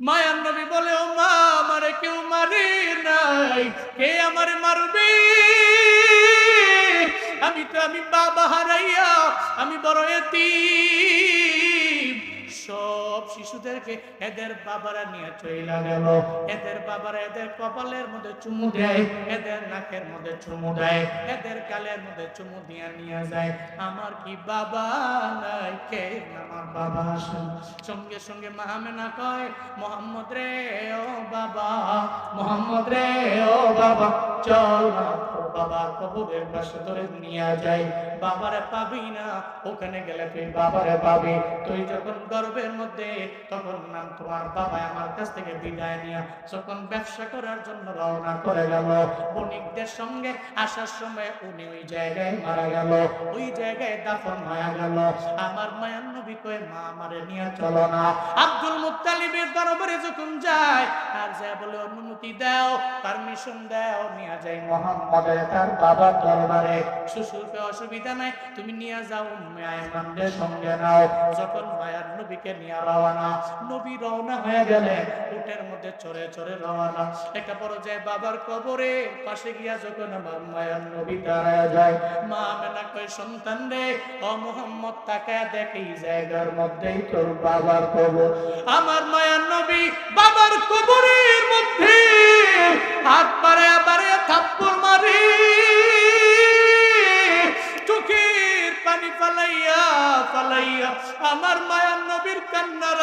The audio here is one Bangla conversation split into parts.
মায়ার নবী বলে, ও মা, আমারে কেউ মারে নাই। কে আমারে মারবে? আমি তো, আমি বাবা হারাইয়া, আমি বড় এতিম। সব শিশুদেরকে এদের বাবারা নিয়ে চলে গেল। এদের বাবারা এদের কপালের মধ্যে চুমু দেয়, এদের নাকের মধ্যে চুমু দেয়, এদের গালের মধ্যে চুমু দিয়ে নিয়ে যায়। আমার কি বাবা নাই? কে আমার বাবা আসেন? সঙ্গে সঙ্গে মাহামেনা কয়, মোহাম্মদ রে ও বাবা, মোহাম্মদ রে ও বাবা, চল বাবা কবরের পাশে ধরে নিয়ে যাই। বাবারে পাবি না, ওখানে গেলে তুই বাবারে পাবি। তুই যখন গর্বের মধ্যে, তখন নাম তোমার বাবা আমার কাছ থেকে বিদায় নিয়ে যখন ব্যবসা করার জন্য রওনা করে গেল, বণিকদের সঙ্গে আসার সময় উনি ওই জায়গায় মারা গেল, ওই জায়গায় দাফন হয়ে গেল। আমার মায়ার নবী কয়ে, মা, আমারে নিয়ে চলো না। আব্দুল মুত্তালিবের দরবারে যখন যায় আর যা বলে, অনুমতি দাও পারমিশন দাও, নিয়ে যাই মোহাম্মদের তার বাবার দরবারে। শ্বশুরকে অসুবিধা নাই, তুমি নিয়ে যাও, উম্মে আয়মানদের সঙ্গে নাও। যখন মায়ার নবীকে নিয়ে রওনা। নবী রওনা হয়ে গেলে উটের মধ্যে চড়ে চড়ে রওনা। একটা পর্যায়ে বাবার কবরে পাশে গিয়া যখন আমার মায়ার নবী দাঁড়ায় যায়, মা মেনা কয়, সন্তান রে, ও মোহাম্মদ তাকায় দেখ, এই জায়গার মধ্যেই তোর বাবার কবর। আমার মায়ার নবী বাবার কবরের মধ্যে হাত পারে পারে থাপ্পড় মারি। চোখের পানি ফালাইয়া ফালাইয়া আমার মায়ার নবীর কান্নার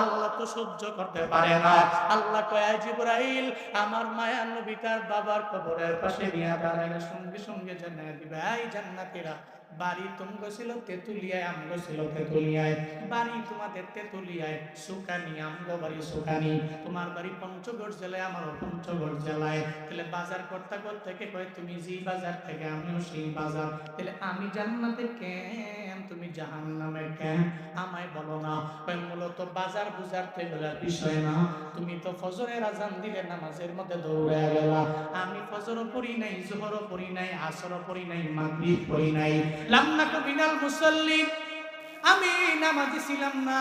আল্লাহ তো সহ্য করতে পারে না। আল্লাহ কয় জিব্রাইল, আমার মায়ার নবী তার বাবার কবরের পাশে নিয়ে দাঁড়ায় সঙ্গে সঙ্গে জান্নাত দিবে। এই জান্নাতীরা বাড়ি তুমগ ছিল তেতুলিয়ায় আমগো ছিল তেতুলিয়ায়। বাড়ি তোমাদের তেতুলিয়ায়, সুকানি আমগো বাড়ি সুকানি। তোমার বাড়ি পঞ্চগড় জেলায়, আমারও পঞ্চগড় জেলায়। তাহলে বাজার করতে করতে কে কয়, তুমি যে বাজার থেকে, আমিও সেই বাজার। তাহলে আমি জান্নাতে কেন তুমি জাহান্নামে কেন আমায় বলো না। কয়, মূলত বাজার বুজার তো এগুলার বিষয় না। তুমি তো ফজরের আজান দিলে নামাজের মধ্যে দৌড়ে গেলা। আমি ফজরও পড়ি নাই, জোহরও পড়ি নাই, আসরও পড়ি নাই, মাগরিব পড়ি নাই। লাম্নাকু মিনাল মুসাল্লিন আমি নামাজি ছিলাম না।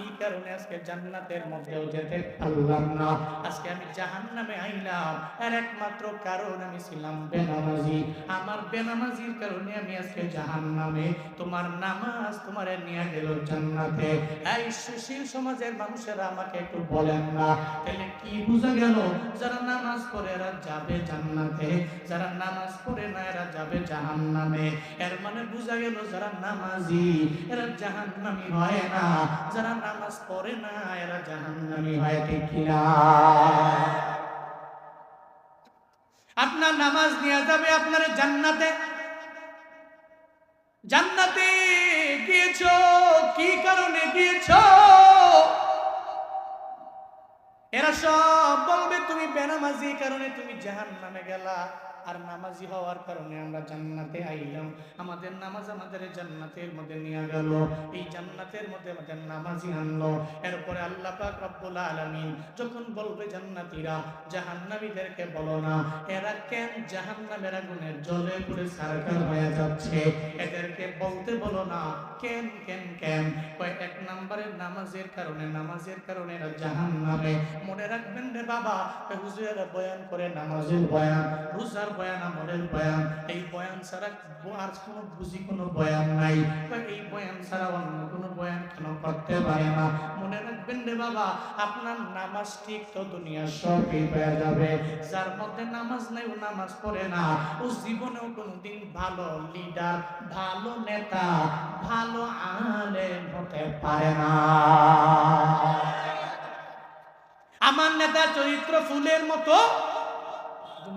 এই কারণে আজকে জান্নাতের মধ্যেও যেতে পারলাম না। আজকে আমি জাহান্নামে আইলাম, আর একমাত্র কারণ আমি ছিলাম বেনামাজি। আমার বেনামাজির কারণে আমি আজকে জাহান্নামে। তোমার নামাজ তোমারে নিয়ে গেল জান্নাতে। এই সুশীল সমাজের মানুষেরা আমাকে একটু বলেন না। তাহলে কি বোঝা গেল? যারা নামাজ পড়ে এরা যাবে জান্নাতে, যারা নামাজ পড়ে না এরা যাবে জাহান্নামে। এর মানে বুঝা গেল যারা নামাজি, এরা জাহান্নামি হয় না। যারা নামাজ পড়ে না, এরা জাহান্নামি হয়, ঠিক আপনার নামাজ নিয়ে যাবে আপনার জান্নাতে। জান্নাতে গিয়েছো, কি কারণে গিয়েছো? এরা সব বলবে, তুমি বেনামাজি কারণে তুমি জাহান নামে গেলা। আর নামাজি হওয়ার কারণে আমরা জান্নাতে আইলাম। আমাদের নামাজ আমাদের জান্নাতের মধ্যে নিয়ে গেল। এই জান্নাতের মধ্যে আমাদের নামাজি আনলো। এরপরে আল্লাহ পাক রব্বুল আলামিন যখন বলবে জান্নাতীরা, জাহান্নামীদেরকে বলো না, এরা কেন জাহান্নামের আগুনের জলে পুড়ে সারকার হয়ে যাচ্ছে? এদেরকে বলতে বলো না, কেন কেন কেন? এক নম্বরের নামাজের কারণে নামাজের কারণে এরা জাহান্নামে। মনে রাখবেন রে বাবা হুজুরেরা বয়ান করে নামাজের বয়ান, রোজার বয়ান, আমলের বয়ান, এই বয়ান ছাড়া আর কোনো বুঝি কোনো বয়ান নাই। এই বয়ান ছাড়া অন্য কোনো বয়ান কেন করতে পারে না? মনে রাখবেন রে বাবা, আপনার নামাজ ঠিক তো সবই পেয়ে যাবে। যার মধ্যে নামাজ নাই, ও নামাজ পড়ে না। ও জীবনেও কোনোদিন ভালো লিডার ভালো নেতা, ভালো হতে পারে না। আমার নেতা চরিত্র ফুলের মতো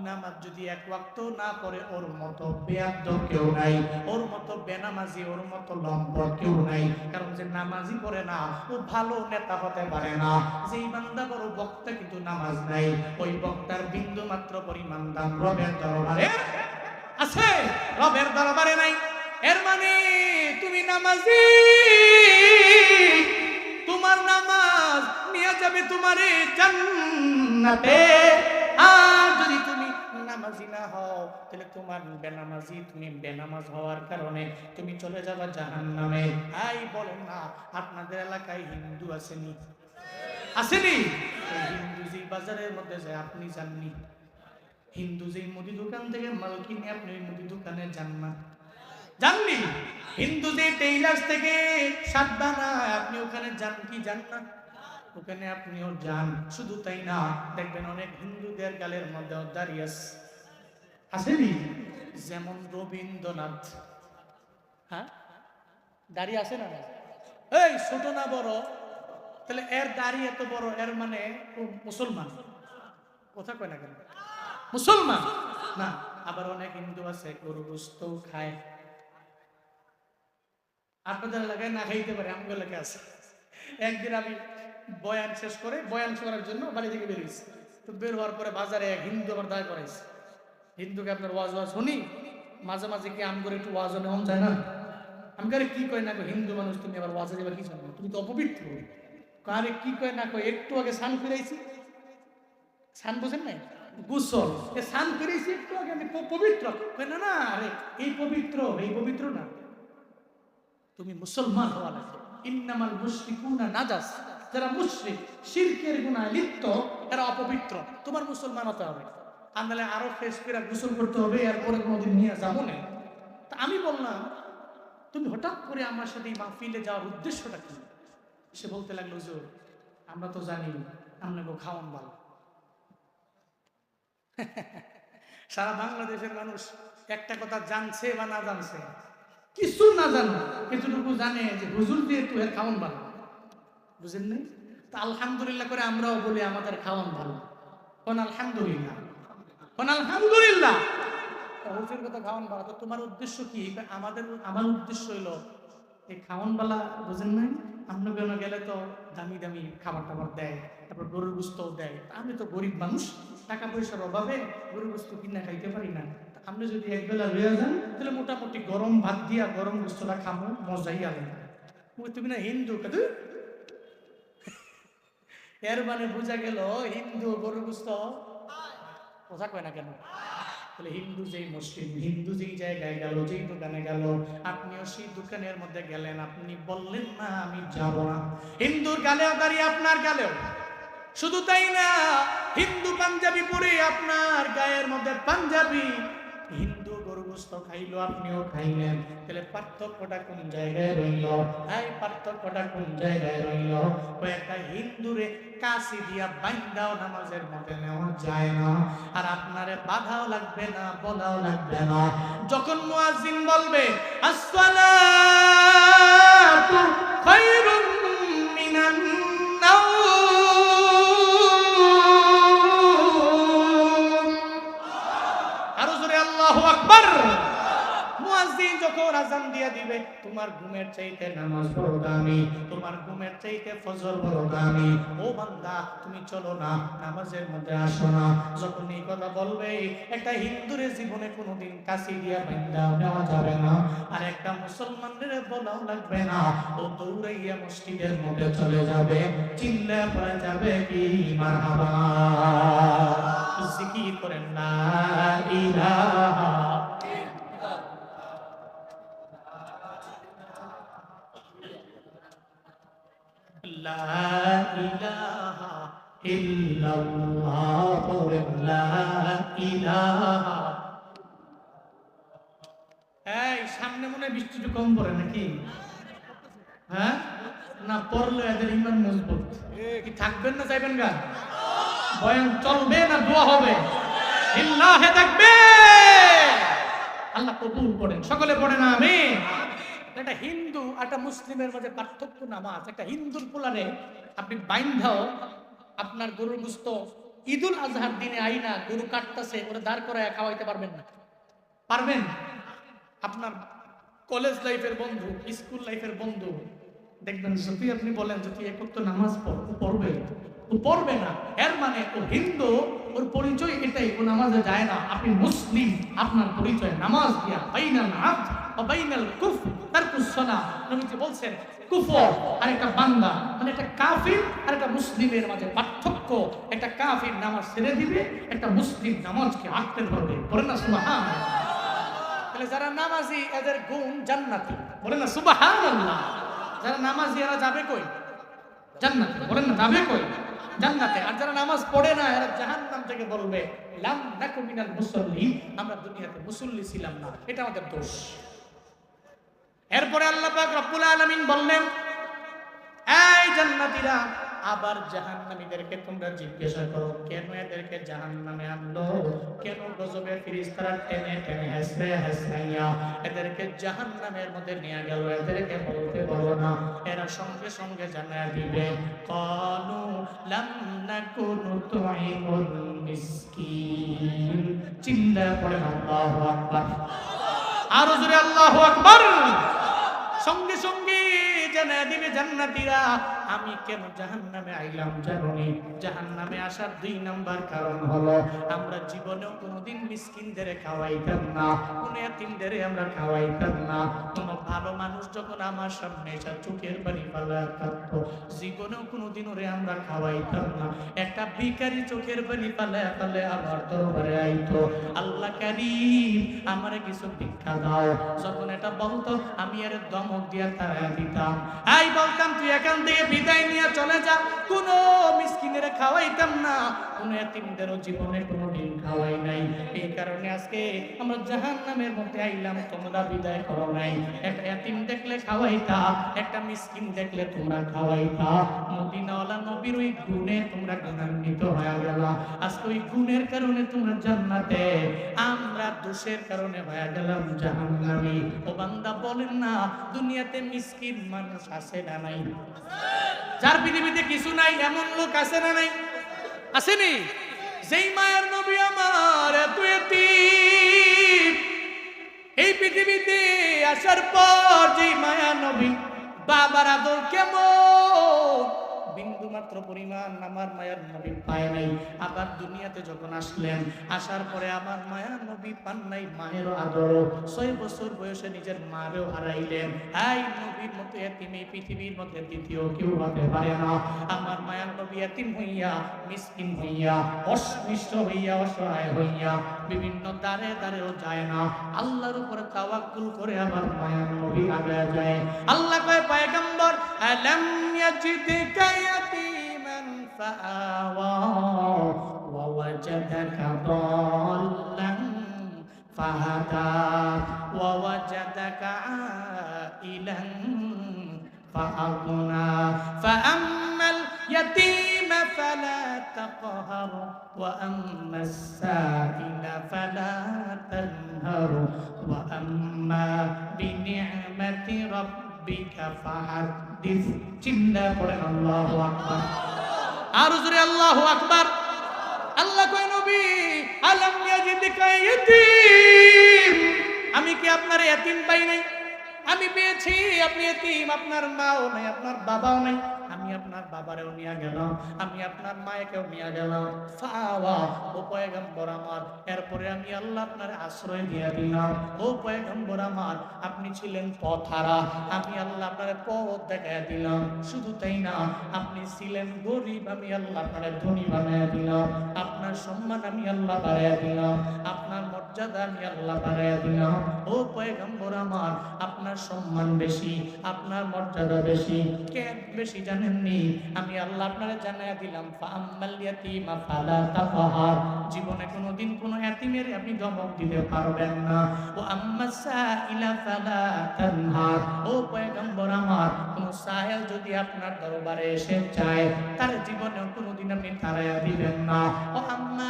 নামাজ যদি এক ওয়াক্ত না পড়ে, ওর মতো বেয়াদ্দ কেউ নাই। ওর মতো বেনামাজি, ওর মতো লম্পট কেউ নাই। কারণ যে নামাজি পড়ে না, ও ভালো নেতা হতে পারে না। যেই বান্দা বড় বক্তা কিন্তু নামাজ নাই, ওই বক্তার বিন্দু মাত্র পরিমাণ দাম রবের দরবারে। আছে, রবের দরবারে নাই। এর মানে তুমি নামাজি, তোমার নামাজ নিয়ে যাবে তোমারে জান্নাতে। আর যদি তুমি নামাজি না হও, তাহলে তোমার বেনামাজি, তুমি বেনামাজ হওয়ার কারণে তুমি চলে যাবা জাহান্নামে। আই বলেন না, আপনাদের এলাকায় হিন্দু আসেনি? আসেনি? হিন্দু যে বাজারের মধ্যে যায়, আপনি যাননি? হিন্দু যে মুদি দোকান থেকে মাল কিনে আপনি ওই মুদি দোকানে যান না? জাননি হিন্দু যে টেইলার্স থেকে শার্ট বানায় আপনি ওখানে যান কি যান না? ওখানে আপনিও যান। শুধু তাই না দেখবেন অনেক হিন্দুদের গালের মধ্যে দাঁড়িয়ে আছে। আসেনি? যেমন রবীন্দ্রনাথ। হ্যাঁ? দাড়ি আছে না? এই ছোট না বড়। তাহলে এর দাড়ি এত বড় এর মানে মুসলমান। কথা কয় না কেন? মুসলমান? না আবার অনেক হিন্দু আছে গরু গোস্ত খায়। আপনাদের এলাকায় না খাইতে পারে আমার এলাকায় আছে। একদিন আমি বয়ান শেষ করে বয়ান করার জন্য বাড়ি থেকে বেরিয়েছি তো বের হওয়ার পরে বাজারে এক হিন্দু আমার দায় করাইছে। হিন্দুকে আপনার ওয়াজ ওয়াজ শুনি মাঝে মাঝে কি আম করে একটু ওয়াজ নেওয়া যায় না? আমি কারে কি কয় না হিন্দু মানুষ তুমি আবার ওয়াজে যাবার কি জানো? তুমি তো অপবিত্র। কারে কি কয় না কয় একটু আগে সান ফিরাইছি। সান বোঝেন নাই? গুসল। এ সান ফিরাইছি একটু আগে আমি পবিত্র। কয় না না আরে এই পবিত্র এই পবিত্র না। তুমি মুসলমান হওয়া লাগবে। ইন্নামাল মুশরিকুনা নাজাস। যারা মুশরিক, শিরকের গুনায় লিপ্ত, এরা অপবিত্র। তোমার মুসলমান হতে হবে। আনলে আরও ফ্রেশ গোসল করতে হবে, এরপরে কোনোদিন নিয়ে যাব না। তা আমি বললাম, তুমি হঠাৎ করে আমার সাথে এই মাহফিলে যাওয়ার উদ্দেশ্যটা কি? সে বলতে লাগল যে আমরা তো জানি আপনাকে খাওয়ান ভালো। সারা বাংলাদেশের মানুষ একটা কথা জানছে বা না জানছে। কিছু না জানো, এতটুকু জানে যে হুজুর দিয়ে তুই খাওয়ান ভালো। বুঝেন নাই? তা আলহামদুলিল্লাহ করে আমরাও বলি আমাদের খাওয়ান ভালো। কোন আলহামদুলিল্লাহ? কোন আলহামদুলিল্লাহ? হুজুর কথা খাওয়ান ভালো। তো তোমার উদ্দেশ্য কি? আমাদের, আমার উদ্দেশ্য হইল, এই খাওয়ান বালা, বুঝেন নাই? আমরা কেন গেলে তো দামি দামি খাবার টাবার দেয়, তারপর গরুর গুস্তও দেয়। আমি তো গরিব মানুষ, টাকা পয়সার অভাবে গরুর গুস্ত কিনা খাইতে পারি না। আপনি যদি একবেলা রয়ে যান, তাহলে মোটামুটি গরম ভাত দিয়া গরম গুস্তটা খামো, মজাই আলে তুমি না হিন্দু কাদু এর মানে বোঝা গেল হিন্দু গরুর গুস্ত কথা কয় না কেন? হিন্দু যেই মুসলিম, হিন্দু যেই জায়গায় গেল, যেই দোকানে গেল, আপনিও সেই দোকানের মধ্যে গেলেন, আপনি বললেন, না, আমি যাব না। হিন্দুর গালেও দাঁড়িয়ে আপনার গালেও। শুধু তাই না, হিন্দু পাঞ্জাবি পরে আপনার গায়ের মধ্যে পাঞ্জাবি, হিন্দু গরু গোস্ত খাইলো, আপনিও খাইলেন। তাহলে পার্থক্যটা কোন জায়গায় রইল? এই পার্থক্যটা কোন জায়গায় রইল? কয়েকটা হিন্দুরে কাশি দিয়া বাইন্দাও নামাজের মধ্যে নেওয়া যায় না। আর আপনারে বাধাও লাগবে না বলাও লাগবে না। যখন মুয়াজ্জিন বলবে, আসসালাতু খায়রুম মিনান আজান দিয়া দিবে। তোমার ঘুমের চাইতে নামাজ বড় দামি, তোমার ঘুমের চাইতে ফজর বড় দামি। ও বান্দা, তুমি চলো না, নামাজের মধ্যে আসো না। যখন এই কথা বলবে, একটা হিন্দুরের জীবনে কোনোদিন কাশি দিয়া বান্দা নেওয়া যাবে না। আর একটা মুসলমানদের বলাও লাগবে না। ও দৌড়াইয়া মসজিদের মধ্যে চলে যাবে। চিল্লা পড়ে যাবে কি মারহাবা। জিকির করেন না ইলাহা সামনে মনে হয় বৃষ্টিটা কম পড়ে নাকি? হ্যাঁ? না, পড়লে এদের ইমান মজবুত। কি থাকবেন না চাইবেন গা? বয়ান চলবে না দোয়া হবে? ইল্লাহে থাকবে! আল্লাহ কবুল করেন। সকলে পড়ে না আমি একটা হিন্দু একটা মুসলিমের মধ্যে পার্থক্য নামাজ। একটা হিন্দুর পোলারে আপনি বাইন্ধাও আপনার গরুর গুস্ত। ঈদুল আজহার দিনে আইনা গরু কাটতেছে, ওরা দাঁড় করায় খাওয়াইতে পারবেন না। পারবেন? আপনার কলেজ লাইফের বন্ধু, স্কুল লাইফের বন্ধু, দেখবেন যদি আপনি বলেন, যদি একত্র নামাজ পড়- পড়বে। ও পড়বে না। এর মানে ও হিন্দু, ওর পরিচয় এটাই, ও নামাজে যায় না। আপনি মুসলিম, আপনার পরিচয় নামাজ দিয়া আবদ ও বাইনাল কুফ তারকুস সালাহ নবীজি বলছেন, কুফর আর একটা বান্দা মানে একটা কাফির আর একটা মুসলিমের মাঝে পার্থক্য। একটা কাফির নামাজ ছেড়ে দিবে, একটা মুসলিম নামাজকে আঁকতে ধরবে। বলেন না, সুবহানাল্লাহ। তাহলে যারা নামাজি, এদের গুণ জান্নাতি। বলে না সুবাহান যারা নামাজি, এরা যাবে কই? জান্নাতি। বলেন না, যাবে কই? জান্নাতে। আর যারা নামাজ পড়ে না, এরা জাহান্নাম থেকে বলবে, লাম নাকু মিনাল মুসল্লি। আমরা দুনিয়াতে মুসল্লি ছিলাম না। এটা আমাদের দোষ। এরপরে আল্লাহ পাক রব্বুল আলামিন বললেন, এই জান্নাতীরা, আবার জাহান্নামীদেরকে তোমরা জিজ্ঞাসা করো, কেন এদেরকে জাহান্নামে আনলো? কেন গজবে ফিরিস্তারা টেনে টেনে হেসরে হেসরাইয়া এদেরকে জাহান্নামের মধ্যে নিয়ে গেল? এদেরকে বলতে বলো না। এরা সঙ্গে সঙ্গে জানা দিবে, কলু লাম নাকুনু তুইমুল মিসকিন। চিল্লা পড়ে আল্লাহু আকবার। আরও জোরে আল্লাহু আকবার। সঙ্গে সঙ্গে দিবে আমি কেন জাহান্নামে আইলাম জানি জাহান্নামে আসার দুই নাম্বার কারণ হলো, আমরা কোনোদিন মিসকিনদের খাওয়াইতাম না, কোন আমরা খাওয়াইতাম না। কোনো ভালো মানুষ যখন আমার সামনে এসে চোখের পানি পালা থাকতো কোনোদিন ওরে আমরা খাওয়াইতাম না। একটা ভিখারি চোখের পানি পালে পালে আমার দরবারে আইতো, আল্লাহ কিছু ভিক্ষা দাও। যখন এটা বলতো, আমি এর দমক দিয়া তারা দিতাম। এই বলতাম তুই এখান থেকে বিদায় নিয়ে চলে যা। কোনো মিসকিনের খাওয়াইতাম না। কোন এতিমদেরও জীবনে কোনো দিন খাওয়াই নাই। এই কারণে আজকে আমরা জাহান নামের মধ্যে আইলাম, তোমরা বিদায় করো নাই। একটা এতিম দেখলে খাওয়াইতা, একটা মিসকিন দেখলে তোমরা খাওয়াইতা। মদিনাওয়ালা নবীর ওই গুণে তোমরা গুণান্বিত হয়ে গেল। আজকে ওই গুণের কারণে তোমরা জান্নাতে, আমরা দোষের কারণে হয়ে গেলাম জাহান্নামী। ও বান্দা বলেন না, দুনিয়াতে মিসকিন মানুষ আছে না নাই? যার পৃথিবীতে কিছু নাই, এমন লোক আছে না নাই? আসেনি? যেই মায়ের নবী আমার এত এই পৃথিবীতে আসার পর যেই মায়া নবী, বাবার আদর কেমন? মাত্র পরিমাণ আমার মায়ার নবী পায় নাই। আবার দুনিয়াতে যখন আসলেন, আসার পরে আমার মায়ার নবী পান নাই মায়ের আদর। ছয় বছর বয়সে নিজের মারেও হারাইলেন। এই নবীর মতো এতিম এই পৃথিবীর মধ্যে দ্বিতীয় কেউ হতে পারে না। আমার মায়ার নবী এতিম হইয়া, মিসকিন হইয়া অস্পৃষ্ট হইয়া, অসহায় হইয়া, বিভিন্ন দ্বারে দ্বারেও যায় না। আল্লাহর উপরে তাওয়াক্কুল করে আমার মায়ার নবী আগে যায়। আল্লাহ কয়, পয়গম্বর, আলাম ইয়াজিদকা ইয়াতীমান فآوى ووجدك ضالا فهدى ووجدك عائلا فأغنى فأما اليتيم فلا تقهر وأما السائل فلا تنهر وأما بنعمة ربك فحدث جل الله أكبر আর জোরে আল্লাহু আকবার। আল্লাহ কয়, নবী, আলম ইয়াজিদিকা ইয়াতীম আমি কি আপনার এতিম পাই নাই? আমি পেয়েছি, আপনি এতিম আপনার মাও নাই, আপনার বাবাও নাই। আমি আপনার বাবারেও নিয়ে গেলাম, আমি আপনার মায়েকেও নিয়ে গেলাম। পয়গম্বর আমার। এরপরে আমি আল্লাহ আপনার আশ্রয় দিলাম। ও পয়গম্বর আমার, আপনি ছিলেন পথারা। আমি আল্লাহ আপনার পথ দেখায় দিলাম। শুধু তাই না, আপনি ছিলেন গরিব, আমি আল্লাহ আপনার ধনী বানায় দিলাম। আপনার সম্মান আমি আল্লাহ বাড়াইয়া দিলাম। আপনার মর্যাদা আমি আল্লাহ দিলাম। ও পয়গম্বর আমার, আপনার সম্মান বেশি, আপনার মর্যাদা বেশি। কেন বেশি জানেননি? আমি আল্লাহ জানাইয়া দিলাম জীবনে কোনোদিন কোনো এতিমের আপনি ধমক দিতে পারবেন না। ও আম্মা সাইলা ফালা তানহার। ও পয়গম্বর আমার, কোন সাহেল যদি আপনার দরবারে এসে চায় তার জীবনেও কোনোদিন আপনি তারাইয়া দিবেন না। ও আম্মা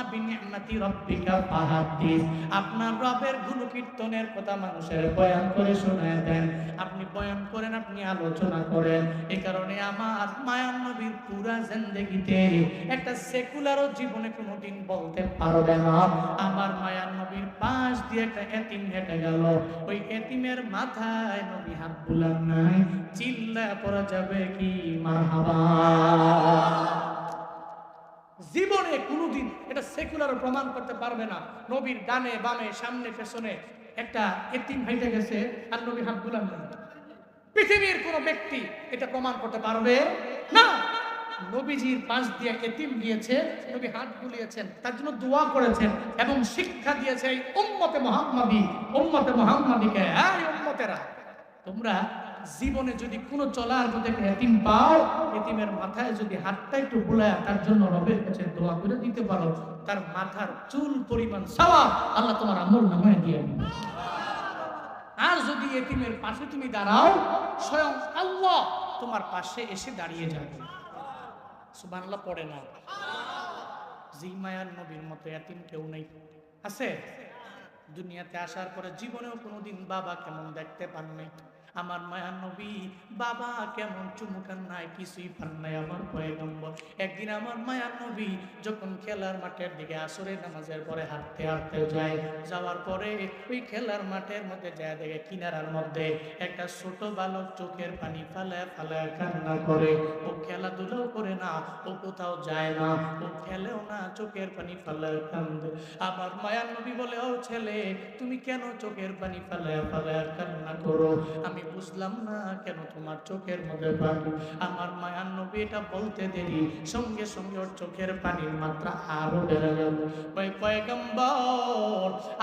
রব্বিকা ফাহাদ্দিস আপনার রবের গুণ কীর্তনের কথা মানুষের বয়ান করে শোনায় দেন। আপনি বয়ান করেন, আপনি আলোচনা করেন। এই কারণে আমার মায়ার নবীর পুরা জিন্দেগিতে একটা সেকুলারও জীবনে কোনোদিন বলতে পারবে না। আমার মায়ার নবীর পাশ দিয়ে একটা এতিম হেঁটে গেল। ওই এতিমের মাথায় নবী হাত বুলান নাই। চিল্লা পড়া যাবে কি মারহাবা? জীবনে কোনোদিন এটা সেকুলার প্রমাণ করতে পারবে না। নবীর ডানে, বামে, সামনে, পেছনে একটা এতিম হাইটে গেছে আর নবী বুলান পৃথিবীর কোন ব্যক্তি এটা প্রমাণ করতে পারবে না। নবীজির পাশ দিয়ে এতিম গিয়েছে, নবী হাত বুলিয়েছেন, তার জন্য দোয়া করেছেন এবং শিক্ষা দিয়েছে এই উম্মতে মোহাম্মদী, উম্মতে মোহাম্মদীকে। হ্যাঁ উম্মতেরা, তোমরা জীবনে যদি কোনো চলার মধ্যে এতিম পাও, এতিমের মাথায় যদি হাতটা একটু বুলায় তার জন্য রবের কাছে দোয়া করে দিতে পারো, তার মাথার চুল পরিমাণ সাওয়া আল্লাহ তোমার আমল নামায় দিয়ে আর যদি এতিমের পাশে তুমি দাঁড়াও, স্বয়ং আল্লাহ তোমার পাশে এসে দাঁড়িয়ে যাবে। সুবহানাল্লাহ পড়ে না? জি মায়ার নবীর মতো এতিম কেউ নেই। আছে? দুনিয়াতে আসার পরে জীবনেও কোনোদিন বাবা কেমন দেখতে পান নাই। আমার মায়ার নবী, বাবা কেমন চুমুকান নাই, কিছুই পান নাই আমার পয়গম্বর। একদিন আমার মায়ার নবী যখন খেলার মাঠের দিকে আসরে নামাজের পরে হাঁটতে হাঁটতে যায়, যাওয়ার পরে ওই খেলার মাঠের মধ্যে যায় দেখে কিনারার মধ্যে একটা ছোট বালক চোখের পানি ফালায় ফালায় কান্না করে। ও খেলাধুলাও করে না, ও কোথাও যায় না, ও খেলেও না, চোখের পানি ফালায় কান্দে। আমার মায়ার নবী বলে, ও ছেলে, তুমি কেন চোখের পানি ফালায় ফালায় কান্না করো? আমি বুঝলাম না কেন তোমার চোখের মধ্যে পানি? আমার মায়ার নবী এটা বলতে দেরি। সঙ্গে সঙ্গে ওর চোখের পানির মাত্রা আরও বেড়ে গেল।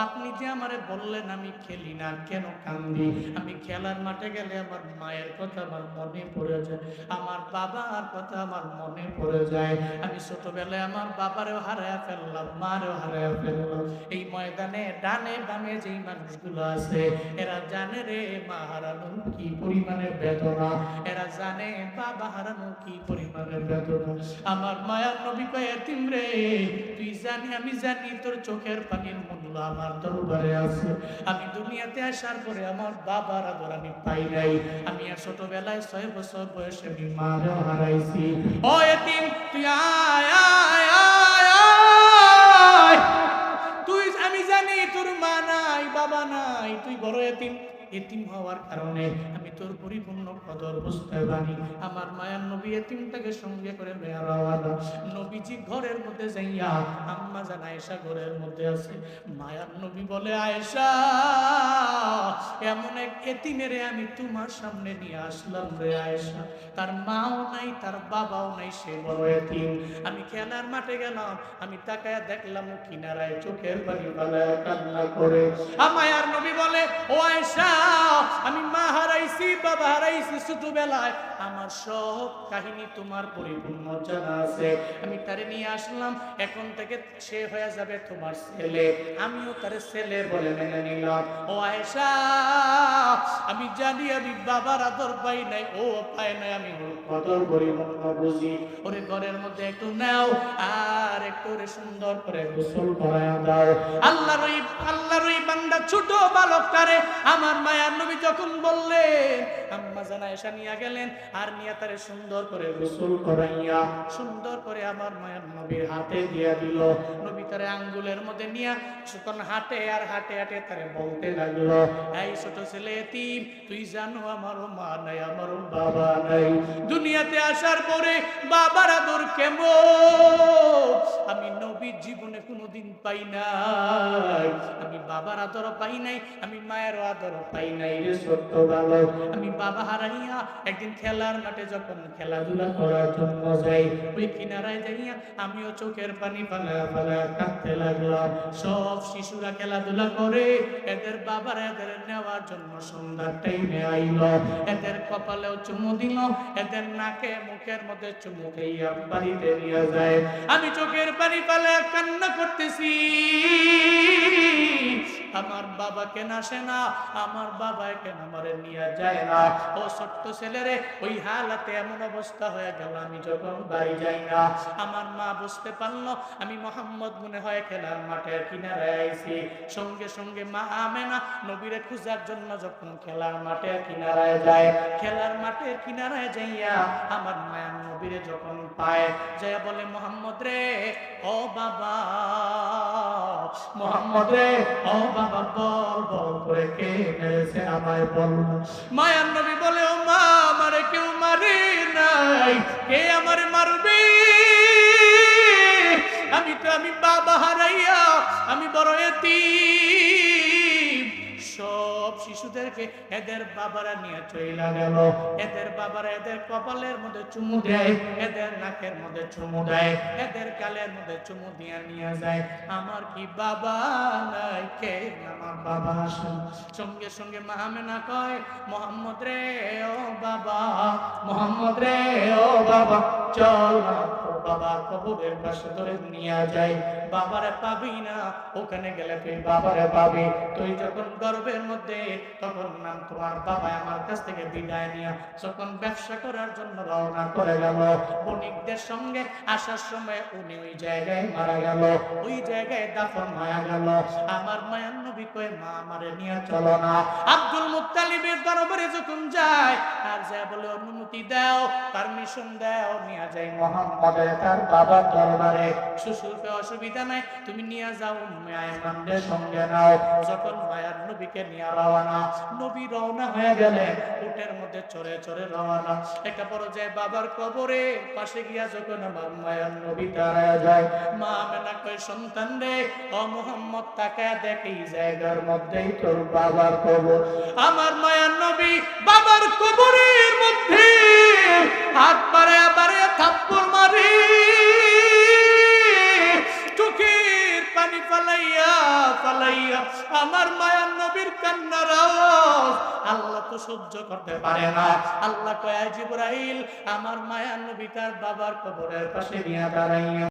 আপনি যে আমারে বললেন আমি খেলি না, কেন কান্দি? আমি খেলার মাঠে গেলে আমার মায়ের কথা আমার মনে পড়ে যায়। আমার বাবার কথা আমার মনে পড়ে যায়। আমি ছোটবেলায় আমার বাবারেও হারায় ফেললাম, মারেও হারায় ফেললাম। এই ময়দানে ডানে বামে যেই মানুষগুলো আছে, এরা জানে রে মা হারানো কি বেদনা। এরা জানে বাবা হারানো কি বেদনা। আমার মায়ার নবী কয়ে এতিম রে তুই জানি, আমি জানি তোর চোখের পানির মূল্য আমার দরবারে আছে। আমি দুনিয়াতে আসার পরে আমার বাবার আদর আমি পাই নাই। আমি আর ছোটবেলায় ছয় বছর বয়সে আমি মারেও হারাইছি। ও এতিম, তুই আয়। তুই, আমি জানি তোর মা নাই, বাবা নাই। তুই বড় এতিম। এতিম হওয়ার কারণে আমি তোর পরিপূর্ণ কদর বুঝতে পারি। আমার মায়ার নবী এতিমটাকে সঙ্গে করে নবীজি ঘরের মধ্যে যাইয়া আম্মা জান আয়েশা ঘরের মধ্যে আছে। মায়ার নবী বলে, আয়েশা, এমন এক এতিমেরে আমি তোমার সামনে নিয়ে আসলাম রে আয়েশা। তার মাও নাই, তার বাবাও নাই, সে বড় এতিম। আমি খেলার মাঠে গেলাম, আমি তাকায় দেখলাম কিনারায় চোখের পানি ফালায় কান্না করে। আমায়ার নবী বলে, ও আয়েশা আমি মা হারাইছি, বাবা হারাইছি ছোটবেলায়। আমার সব কাহিনী তোমার পরিপূর্ণ জানা আছে। আমি তারে নিয়ে আসলাম, এখন থেকে সে হয়ে যাবে তোমার ছেলে। আমিও তার ছেলে বলে মেনে নিলাম। ও আয়েশা, আমি জানি আমি বাবার আদর পাই নাই, ও পায় নাই, আমি কদর পরিপূর্ণ বুঝি। ওরে ঘরের মধ্যে একটু নাও, আর একটু ওরে সুন্দর করে গোসল করায় দাও। আল্লাহর ওই আল্লাহর ওই বান্দা ছোট বালকটারে আমার মায়ার নবী যখন বললেন, আম্মা জানা এসা নিয়ে গেলেন আর নিয়ে তারে সুন্দর করে গোসল করাইয়া, সুন্দর করে আমার মায়ের নবীর হাতে দিয়া দিল। নবী তারে আঙ্গুলের মধ্যে নিয়া তখন হাটে আর হাটে হাটে তারে বলতে লাগল, এই ছোট ছেলে এতিম, তুই জানো আমারও মা নাই, আমারও বাবা নাই। দুনিয়াতে আসার পরে বাবার আদর কেমন? আমি নবীর জীবনে কোনোদিন পাই নাই। আমি বাবার আদর পাই নাই, আমি মায়ের আদর পাই নাই রে ছোট্ট বালক। আমি বাবা হারাইয়া একদিন খেলার মাঠে যখন খেলাধুলা করার জন্য যাই, ওই কিনারায় যাইয়া আমিও চোখের পানি ফালা ফালা কাঁদতে লাগলাম। সব শিশুরা খেলাধুলা করে, এদের বাবার এদের নেওয়ার জন্য সন্ধ্যার টাইমে আইল। এদের কপালেও চুমু দিল, এদের নাকে মুখের মধ্যে চুমু খাইয়া বাড়িতে নিয়ে যায়। আমি চোখের পানি পালে কান্না করতেছি। আমার বাবা কেন আসে না? আমার বাবা কেন আমারে নিয়ে যায় না? ও ছোট্ট ছেলেরে, ওই হালাতে এমন অবস্থা হয়ে গেল, আমি যখন বাড়ি যাই না, আমার মা বুঝতে পারল, আমি মোহাম্মদ মনে হয় খেলার মাঠের কিনারে আইছি। সঙ্গে সঙ্গে মা আমে না নবীরে খুঁজার জন্য যখন খেলার মাঠের কিনারায় যায়, খেলার মাঠের কিনারায় যাইয়া আমার মায়ের নবীরে যখন পায় যায় বলে, মোহাম্মদ রে, ও বাবা মোহাম্মদ বল নবী বলে, ও মা, আমারে কেউ মারে নাই। কে আমারে মারবে? আমি তো, আমি বাবা হারাইয়া, আমি বড় এতিম। শিশুদেরকে এদের বাবারা নিয়ে চইলা গেল। এদের বাবারা এদের কপালের মধ্যে চুমু দেয়, এদের নাকের মধ্যে চুমু দেয়, এদের গালের মধ্যে চুমু দিয়ে নিয়ে যায়। আমার কি বাবা নাই? কে আমার বাবা সঙ্গে সঙ্গে মাহমেনা কয়, মোহাম্মদ রে ও বাবা, মোহাম্মদ রে ও বাবা, চল বাবা কবরের পাশে ধরে নিয়ে যাই বাবারে পাবি না, ওখানে গেলে তুই বাবারে পাবি। তুই যখন গর্বের মধ্যে, তখন নাম তোমার বাবা আমার কাছ থেকে বিদায় নিয়ে যখন ব্যবসা করার জন্য রওনা করে গেল, বণিকদের সঙ্গে আসার সময় উনি ওই জায়গায় মারা গেল। ওই জায়গায় দাফন হয়ে গেল। আমার মায়ার নবী মা, আমারে নিয়ে চলো না। আব্দুল মুত্তালিবের দরবারে যখন যায়, আর যা বলে, অনুমতি দাও, পারমিশন দাও, নিয়ে যাই মোহাম্মদের তার বাবার দরবারে। শ্বশুরকে অসুবিধা নাই, তুমি নিয়ে যাও আয়মানদের সঙ্গে নাও। যখন মায়ার নবীকে নিয়ে রওনা, নবী রওনা হয়ে গেলেন উটের মধ্যে চড়ে চড়ে রওনা। একটা পর্যায়ে বাবার কবরে পাশে গিয়া যখন আমার মায়ার নবী দাঁড়ায় যায়, মা মেনা কয়, সন্তান রে, ও মোহাম্মদ তাকায় দেখ, এই জায়গার মধ্যেই তোর বাবার কবর। আমার মায়ার নবী বাবার কবরের মধ্যে হাত পারে বাড়ে, থাপ্পড় মারি। চোখের পানি ফালাইয়া ফালাইয়া আমার মায়ার নবীর আল্লাহ তো সহ্য করতে পারে না। আল্লাহ কয়া জিব্রাইল, আমার মায়ার নবী তার বাবার কবরের পাশে নিয়ে দাঁড়াইয়া